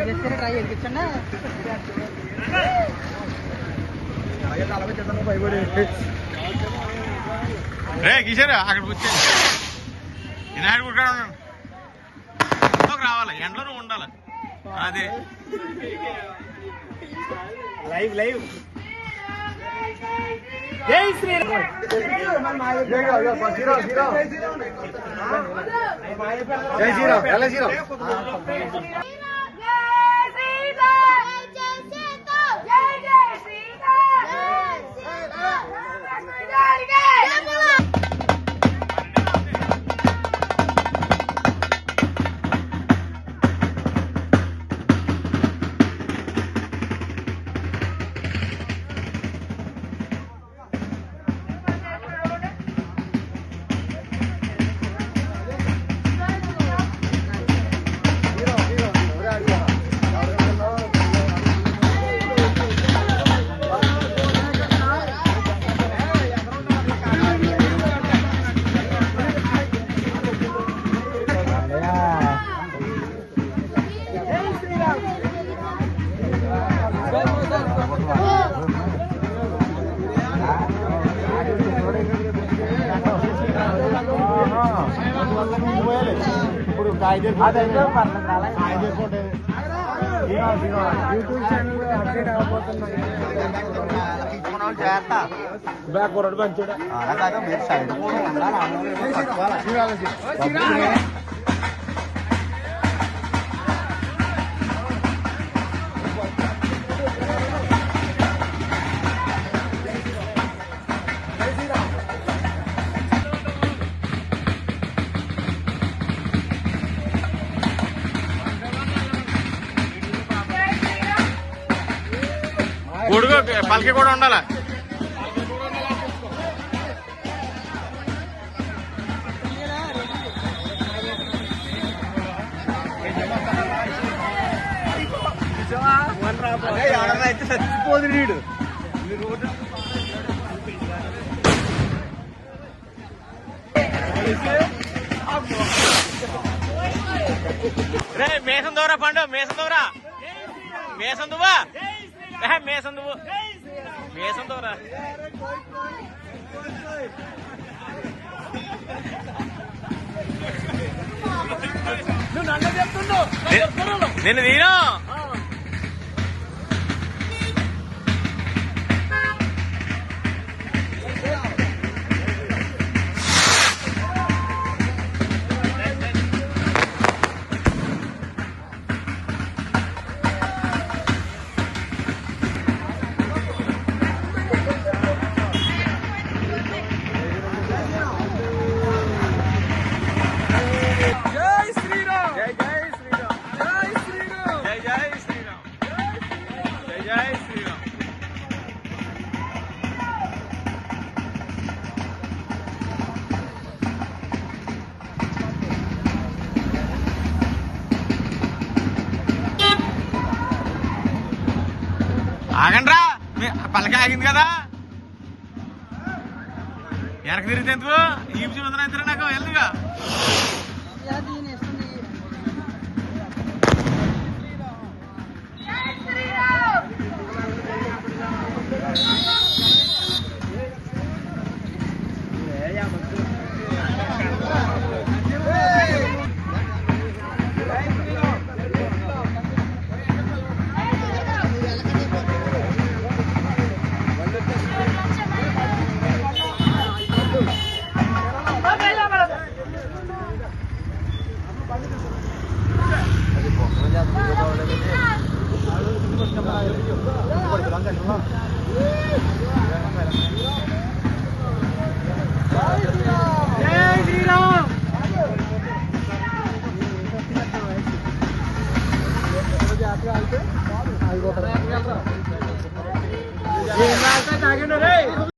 Try చేయించండి రే కిషోర్ అక్కడ కూర్చో. వినాయకుడు కూడా ఉన్నాడు ఇంట్లోకి రావాలి? ఎండలో ఉండాలి? అదే. Live live. జై శ్రీరామ్. జై శ్రీరామ్. ఇప్పుడు యూట్యూబ్ ఛానల్ అప్డేట్ అవ్వబోతున్నాయి. బ్యాక్ కొరడు పంచాడు గొడుగు పలికి కూడా ఉండాలా? అయితే చచ్చిపోదు నీడు రే మేసం దూరా పండు మేసం దూరా. మేసం దువ్వా. మేసం దువ్వు మేసం దూరా నిన్ను తీను జై ఆగండ్రా. మీ- పలక ఆగింది కదా. ఎనక తిరిగితే ఎందుకు? ఈ చూద్దాం నాకు వెళ్ళదుగా. ఏం